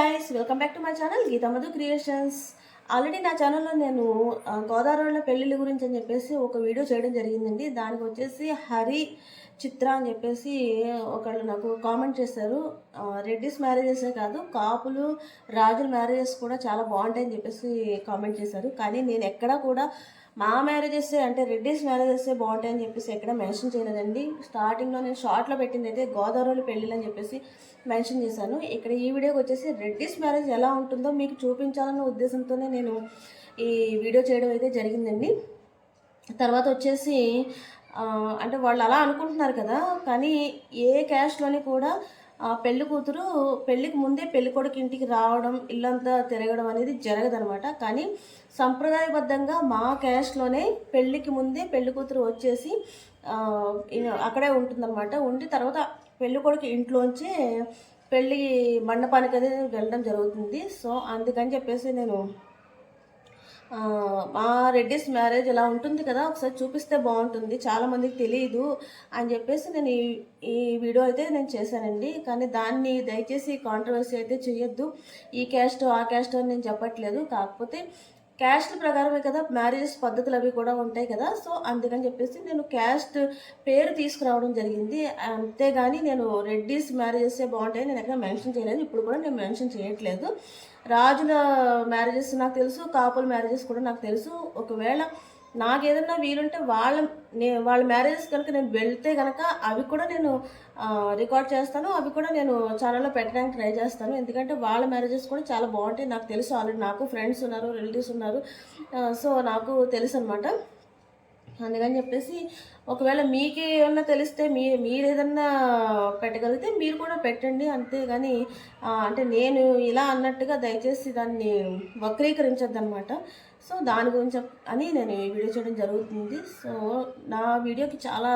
Welcome back to my channel Geetha Madhu creations already నా ఛానల్లో నేను గోదావరిలో పెళ్ళిళ్ళ గురించి అని చెప్పేసి ఒక వీడియో చేయడం జరిగిందండి. దానికి వచ్చేసి హరి చిత్ర అని చెప్పేసి ఒకళ్ళు నాకు కామెంట్ చేశారు. రెడ్డిస్ మ్యారేజెసే కాదు కాపులు రాజుల మ్యారేజెస్ కూడా చాలా బాగుంటాయని చెప్పేసి కామెంట్ చేశారు. కానీ నేను ఎక్కడా కూడా మా మ్యారేజెస్ అంటే రెడ్డిస్ మ్యారేజెస్ బాగుంటాయని చెప్పేసి ఎక్కడ మెన్షన్ చేయలేదండి. స్టార్టింగ్లో నేను షార్ట్లో పెట్టింది అయితే గోదావరిలో పెళ్ళిళ్ళు అని చెప్పేసి మెన్షన్ చేశాను. ఇక్కడ ఈ వీడియోకి వచ్చేసి రెడ్డిస్ మ్యారేజ్ ఎలా ఉంటుందో మీకు చూపించాలన్న ఉద్దేశంతోనే నేను ఈ వీడియో చేయడం అయితే జరిగిందండి. తర్వాత వచ్చేసి అంటే వాళ్ళు అలా అనుకుంటున్నారు కదా కానీ ఏ క్యాస్ట్లోని కూడా పెళ్ళి కూతురు పెళ్ళికి ముందే పెళ్ళి కొడుకు ఇంటికి రావడం ఇల్లంతా తిరగడం అనేది జరగదనమాట కానీ సంప్రదాయబద్ధంగా మా క్యాస్ట్లోనే పెళ్ళికి ముందే పెళ్ళి కూతురు వచ్చేసి అక్కడే ఉంటుందన్నమాట. ఉండి తర్వాత పెళ్ళి కొడుకు ఇంట్లోంచి పెళ్ళి మండపానికి అనేది వెళ్ళడం జరుగుతుంది. సో అందుకని చెప్పేసి నేను మా రెడ్డిస్ మ్యారేజ్ ఇలా ఉంటుంది కదా ఒకసారి చూపిస్తే బాగుంటుంది చాలా మందికి తెలియదు అని చెప్పేసి నేను ఈ ఈ వీడియో అయితే నేను చేశానండి. కానీ దాన్ని దయచేసి కాంట్రవర్సీ అయితే చేయొద్దు. ఈ క్యాస్ట్ ఆ క్యాస్ట్ అని నేను చెప్పట్లేదు. కాకపోతే క్యాస్ట్ ప్రకారమే కదా మ్యారేజెస్ పద్ధతులు అవి కూడా ఉంటాయి కదా. సో అందుకని చెప్పేసి నేను క్యాస్ట్ పేరు తీసుకురావడం జరిగింది. అంతేగాని నేను రెడ్డీస్ మ్యారేజెసే బాగుంటాయి నేను ఎక్కడ మెన్షన్ చేయలేదు. ఇప్పుడు కూడా నేను మెన్షన్ చేయట్లేదు. రాజుల మ్యారేజెస్ నాకు తెలుసు కాపుల మ్యారేజెస్ కూడా నాకు తెలుసు. ఒకవేళ నాకు ఏదన్నా వీలుంటే వాళ్ళ నే వాళ్ళ మ్యారేజెస్ కనుక నేను వెళ్తే కనుక అవి కూడా నేను రికార్డ్ చేస్తాను. అవి కూడా నేను ఛానల్లో పెట్టడానికి ట్రై చేస్తాను. ఎందుకంటే వాళ్ళ మ్యారేజెస్ కూడా చాలా బాగుంటాయి. నాకు తెలుసు ఆల్రెడీ నాకు ఫ్రెండ్స్ ఉన్నారు రిలేటివ్స్ ఉన్నారు. సో నాకు తెలుసు అనమాట అందుకని చెప్పేసి ఒకవేళ మీకు ఏమన్నా తెలిస్తే మీ మీరు ఏదన్నా పెట్టగలిగితే మీరు కూడా పెట్టండి. అంతేగాని కానీ అంటే నేను ఇలా అన్నట్టుగా దయచేసి దాన్ని వక్రీకరించద్దు అనమాట సో దాని గురించి అని నేను ఈ వీడియో చేయడం జరుగుతుంది. సో నా వీడియోకి చాలా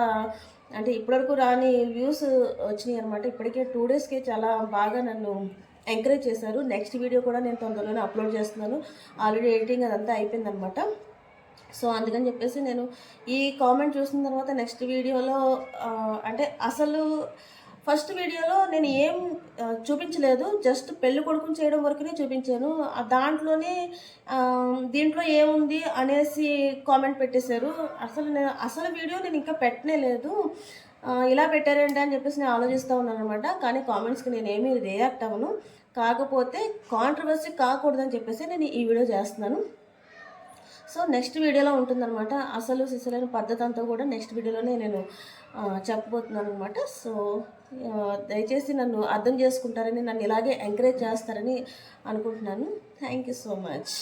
అంటే ఇప్పటివరకు రాని వ్యూస్ వచ్చినాయి అనమాట ఇప్పటికే టూ డేస్కే చాలా బాగా నన్ను ఎంకరేజ్ చేశారు. నెక్స్ట్ వీడియో కూడా నేను తొందరలోనే అప్లోడ్ చేస్తున్నాను. ఆల్రెడీ ఎడిటింగ్ అదంతా అయిపోయిందనమాట సో అందుకని చెప్పేసి నేను ఈ కామెంట్ చూసిన తర్వాత నెక్స్ట్ వీడియోలో అంటే అసలు ఫస్ట్ వీడియోలో నేను ఏం చూపించలేదు. జస్ట్ పెళ్ళి కొడుకుని చేయడం వరకునే చూపించాను. దాంట్లోనే దీంట్లో ఏముంది అనేసి కామెంట్ పెట్టేశారు. అసలు నేను అసలు వీడియో నేను ఇంకా పెట్టనే లేదు. ఇలా పెట్టారేంటి అని చెప్పేసి నేను ఆలోచిస్తూ ఉన్నాను అనమాట కానీ కామెంట్స్కి నేను ఏమీ రియాక్ట్ అవ్వను. కాకపోతే కాంట్రవర్సీ కాకూడదని చెప్పేసి నేను ఈ వీడియో చేస్తున్నాను. సో నెక్స్ట్ వీడియోలో ఉంటుందన్నమాట. అసలు సిసలైన పద్ధతి అంతా కూడా నెక్స్ట్ వీడియోలోనే నేను చెప్పబోతున్నాను అనమాట సో దయచేసి నన్ను అర్థం చేసుకుంటారని నన్ను ఇలాగే ఎంకరేజ్ చేస్తారని అనుకుంటున్నాను. Thank you so much